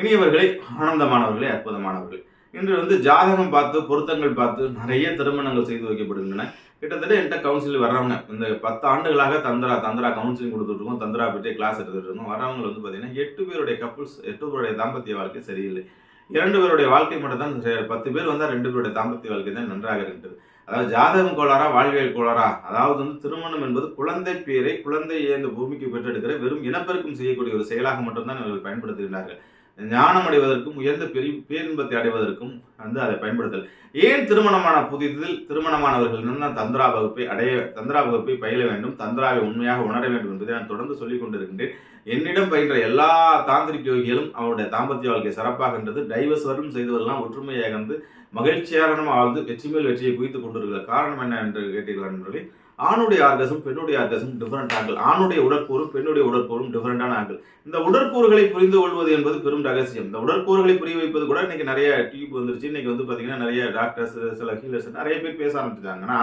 இனியவர்களே ஆனந்தமானவர்களே அற்புதமானவர்களே. இன்று வந்து ஜாதகம் பார்த்து பொருத்தங்கள் பார்த்து நிறைய திருமணங்கள் செய்து வைக்கப்படுகின்றன. கிட்டத்தட்ட என்கிட்ட கவுன்சிலிங் வர்றவங்க இந்த பத்து ஆண்டுகளாக தந்திரா தந்திரா கவுன்சிலிங் கொடுத்துட்டு இருக்கோம் தந்திரா பற்றி கிளாஸ் எடுத்துகிட்டு இருக்கோம். வரவங்க வந்து பார்த்தீங்கன்னா எட்டு பேருடைய கப்புள்ஸ் எட்டு பேருடைய தாம்பத்திய வாழ்க்கை சரியில்லை. இரண்டு பேருடைய வாழ்க்கை மட்டும் தான் பத்து பேர் வந்தால் ரெண்டு பேருடைய தாம்பத்திய வாழ்க்கை தான் நன்றாக இருக்கின்றது. அதாவது ஜாதகம் கோளாறா வாழ்வியல் கோளாறா? அதாவது வந்து திருமணம் என்பது குழந்தை பேரை குழந்தையை இந்த பூமிக்கு பெற்றெடுக்கிற வெறும் இனப்பெருக்கம் செய்யக்கூடிய ஒரு செயலாக மட்டும்தான் இவர்கள் பயன்படுத்துகிறார்கள் ஞானம் அடைவதற்கும் உயர்ந்த பெரிய பேரின்பத்தை அடைவதற்கும் வந்து அதை பயன்படுத்தல். ஏன் திருமணமான புதிதில் திருமணமானவர்கள் நான் தந்திரா வகுப்பை அடைய தந்திரா வகுப்பை பயில வேண்டும் தந்திராவை உண்மையாக உணர வேண்டும் என்பதை நான் தொடர்ந்து சொல்லிக் கொண்டிருக்கின்றேன். என்னிடம் பயின்ற எல்லா தாந்திரிக் யோகிகளும் அவருடைய தாம்பத்திய வாழ்க்கை சிறப்பாகின்றது டைவர்ஸ் வரும் செய்தவரெல்லாம் ஒற்றுமையாக வந்து மகிழ்ச்சியாக வாழ்ந்து வெற்றி மேல் வெற்றியை குவித்துக் கொண்டிருக்கிற காரணம் என்ன என்று கேட்டீர்கள் நண்பர்களே? ஆணுடைய ஆர்கசம் பெண்ணுடைய ஆர்கசம் டிஃப்ரெண்ட் ஆங்கிள் ஆணுடைய உடற்கூறும் பெண்ணுடைய உடற்கூறும் டிஃப்ரெண்டான ஆங்கிள் இந்த உடற்கூறுகளை புரிந்து கொள்வது என்பது பெரும் ரகசியம். இந்த உடற்கூறுகளை புரிய வைப்பது கூட இன்னைக்கு நிறைய டியூப் வந்துருச்சு. இன்னைக்கு வந்து பார்த்தீங்கன்னா நிறைய டாக்டர்ஸ் சில ஹீலர்ஸ் நிறைய பேர் பேச ஆரம்பிச்சிட்டாங்கன்னா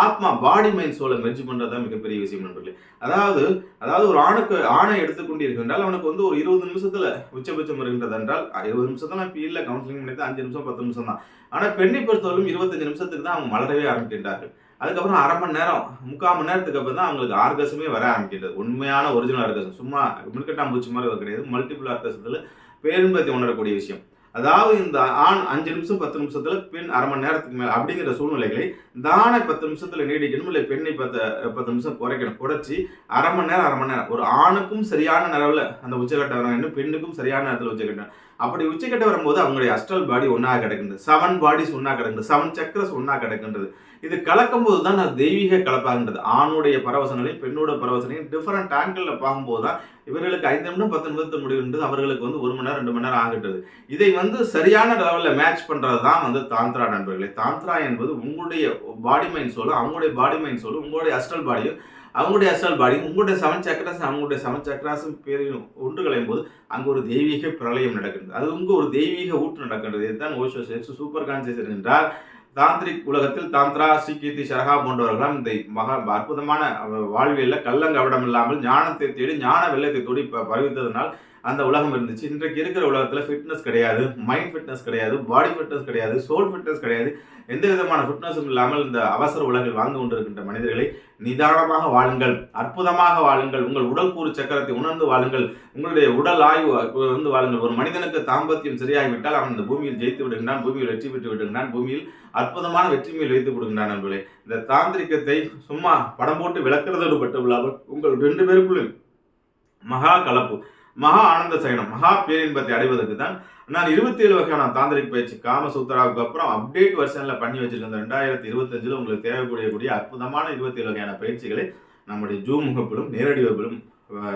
ஆத்மா பாடி மைண்ட் சோலை மெர்ஜ் பண்ணுறது தான் மிகப்பெரிய விஷயம் நண்பர்களே. அதாவது அதாவது ஒரு ஆணுக்கு ஆணை எடுத்துக்கொண்டிருக்கின்றால் அவனுக்கு வந்து ஒரு இருபது நிமிஷத்தில் உச்சபட்சம் இருக்கின்றது என்றால் இருபது நிமிஷத்துல இப்போ இல்லை. கவுன்சிலிங் பண்ணி அஞ்சு நிமிஷம் பத்து நிமிஷம் தான் ஆனால் பெண்ணை பொறுத்தவரைக்கும் இருபத்தஞ்சு நிமிஷத்துக்கு தான் அவங்க மலரவே ஆரம்பிக்கின்றார்கள். அதுக்கப்புறம் அரை மணி நேரம் முக்கால் மணி நேரத்துக்கு அப்புறம் தான் அவங்களுக்கு ஆர்கசமே வர ஆரம்பிக்கிறது உண்மையான ஒரிஜினல் ஆர்கசம் சும்மா மின்கட்டாம்பூச்சி மாதிரி கிடையாது. மல்டிபிள் ஆர்கசத்தில் பேரின்பத்தை உணரக்கூடிய விஷயம். அதாவது இந்த ஆண் அஞ்சு நிமிஷம் பத்து நிமிஷத்துல பெண் அரை மணி நேரத்துக்கு மேலே அப்படிங்கிற சூழ்நிலைகளை தானை பத்து நிமிஷத்துல நீடிக்கணும் இல்லை பெண்ணை பத்து பத்து நிமிஷம் குறைக்கணும். குறைச்சி அரை மணி நேரம் அரை மணி நேரம். ஒரு ஆணுக்கும் சரியான நிலவில் அந்த உச்சக்கட்ட வர வேண்டும் பெண்ணுக்கும் சரியான நேரத்தில் உச்சக்கட்டம் அப்படி உச்சக்கட்ட வரும்போது அவங்களுடைய அஸ்டல் பாடி ஒன்றா கிடக்குது செவன் பாடிஸ் ஒன்றா கிடக்குது செவன் சக்கரஸ் ஒன்றா கிடக்குன்றது. இது கலக்கும் போது தான் நான் தெய்வீக கலப்பாகின்றது. ஆணுடைய பரவசனையும் பெண்ணோட பரவசனையும் டிஃப்ரெண்ட் ஆங்கிளில் பார்க்கும்போது தான் இவர்களுக்கு ஐந்து நிமிடம் பத்து நிமிடத்து முடிவுன்றது. அவர்களுக்கு வந்து ஒரு மணி நேரம் ரெண்டு மணி நேரம் ஆகின்றது. இதை வந்து சரியான லெவலில் மேட்ச் பண்ணுறது தான் வந்து தாந்த்ரா நண்பர்களே. தாந்த்ரா என்பது உங்களுடைய பாடி மைண்ட் சோலும் அவங்களுடைய பாடி மைண்ட் சோலும் உங்களுடைய அஸ்டல் பாடியும் அவங்களுடைய அஸ்டல் பாடியும் உங்களுடைய செவன் சக்கராஸ் அவங்களுடைய செவன் சக்கராஸும் பேரையும் ஒன்று கலையும் போது அங்கே ஒரு தெய்வீக பிரளயம் நடக்கின்றது. அது உங்கள் ஒரு தெய்வீக ஊற்று நடக்கின்றது. இதுதான் ஓஷோ சேர்ஸ் சூப்பர் கான்சியஸ் என்றால் தாந்திரிக் உலகத்தில் தாந்திரா ஸ்ரீகீர்த்தி சரகா போன்றவர்களாம் இந்த மகா அற்புதமான வாழ்வியலில் கள்ளங்கவடம் இல்லாமல் ஞானத்தை தேடி ஞான வெள்ளத்தை தேடி ப- பரவித்ததனால் அந்த உலகம் இருந்துச்சு. இன்றைக்கு இருக்கிற உலகத்தில் ஃபிட்னஸ் கிடையாது மைண்ட் ஃபிட்னஸ் கிடையாது பாடி ஃபிட்னஸ் கிடையாது சோல் ஃபிட்னஸ் கிடையாது. எந்த விதமான ஃபிட்னஸும் இல்லாமல் இந்த அவசர உலகில் வாழ்ந்து கொண்டிருக்கின்ற மனிதர்களை நிதானமாக வாழுங்கள் அற்புதமாக வாழுங்கள் உங்கள் உடல் கூறு சக்கரத்தை உணர்ந்து வாழுங்கள் உங்களுடைய உடல் ஆய்வு வந்து வாழுங்கள். ஒரு மனிதனுக்கு தாம்பத்தியம் சரியாகிவிட்டால் அவன் இந்த பூமியில் ஜெயித்து விடுகின்றான் பூமியில் வெற்றி பெற்று விடுகின்றான் பூமியில் அற்புதமான வெற்றி மேல் வைத்து விடுகின்றான் நண்பர்களே. இந்த தாந்திரிகத்தை சும்மா படம் போட்டு விளக்குறதோடு மட்டும் உங்கள் ரெண்டு பேருக்குள்ளும் மகா கலப்பு மகா ஆனந்த சயனம் மகா பேரின்பத்தை அடைவதற்கு தான் நான் இருபத்தி ஏழு வகையான தாந்திரிக் பயிற்சி காமசூத்ராவுக்கு அப்புறம் அப்டேட் வெர்ஷனில் பண்ணி வச்சிருந்த ரெண்டாயிரத்தி இருபத்தஞ்சில் உங்களுக்கு தேவைக்கூடிய கூடிய அற்புதமான இருபத்தி ஏழு வகையான பயிற்சிகளை நம்முடைய ஜூம் முகப்பிலும் நேரடி வகுப்பிலும்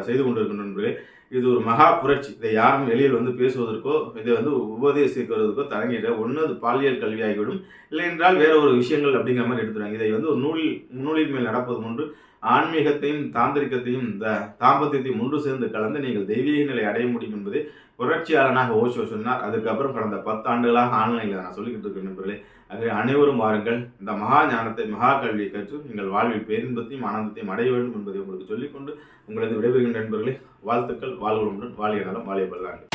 செய்து கொண்டிருக்கின்ற நண்பர்களே இது ஒரு மகா புரட்சி. இதை யாரும் வெளியில் வந்து பேசுவதற்கோ இதை வந்து உபதேசிக்கிறதுக்கோ தரங்கிட ஒன்று அது பாலியல் கல்வியாகிவிடும். இல்லை என்றால் வேற ஒரு விஷயங்கள் அப்படிங்கிற மாதிரி எடுத்துறாங்க இதை வந்து ஒரு நூலில் நூலின் மேல் நடப்பது ஒன்று ஆன்மீகத்தையும் தாந்திரிகத்தையும் த தாம்பத்தியத்தையும் ஒன்று சேர்ந்து கலந்து நீங்கள் தெய்வீக நிலை அடைய முடியும் என்பது புரட்சியாளனாக ஓஷோ சொன்னார். அதுக்கப்புறம் கடந்த பத்து ஆண்டுகளாக ஆன்லைனில் நான் சொல்லிக்கிட்டு இருக்கேன் நண்பர்களே ஆகவே அனைவரும் வாருங்கள். இந்த மகா ஞானத்தை மகா கல்வியை கற்று நீங்கள் வாழ்வில் பேரின்பத்தையும் ஆனந்தத்தையும் அடைய வேண்டும் என்பதை உங்களுக்கு சொல்லிக்கொண்டு உங்களது விடைபெறுகின்ற நண்பர்களே. வாழ்த்துக்கள். வாழ்வுடன் வாழிய நலம் வாழிய பல்லாண்டு.